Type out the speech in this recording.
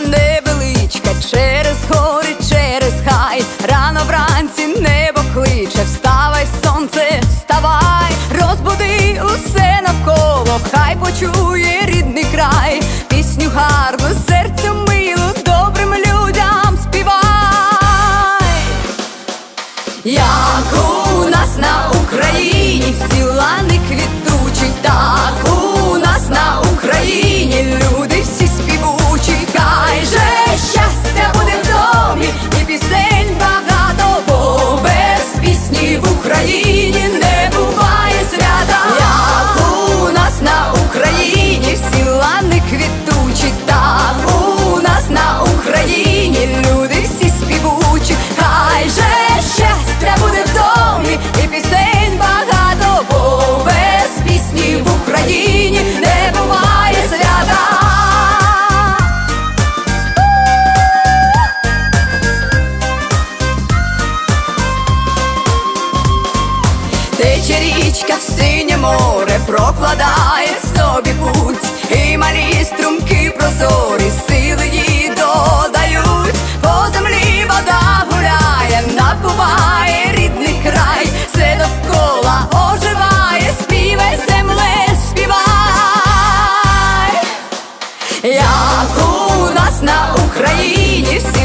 Невеличка через гори, через хай. Рано вранці небо кличе, вставай, сонце, вставай, розбуди усе навколо, хай почує рідний край, пісню гарну серцю. море прокладає з тобі путь, і малі струмки прозорі, сили її додають, по землі вода гуляє, набуває рідний край, все довкола оживає, співай земле, співай, як у нас на Україні всі.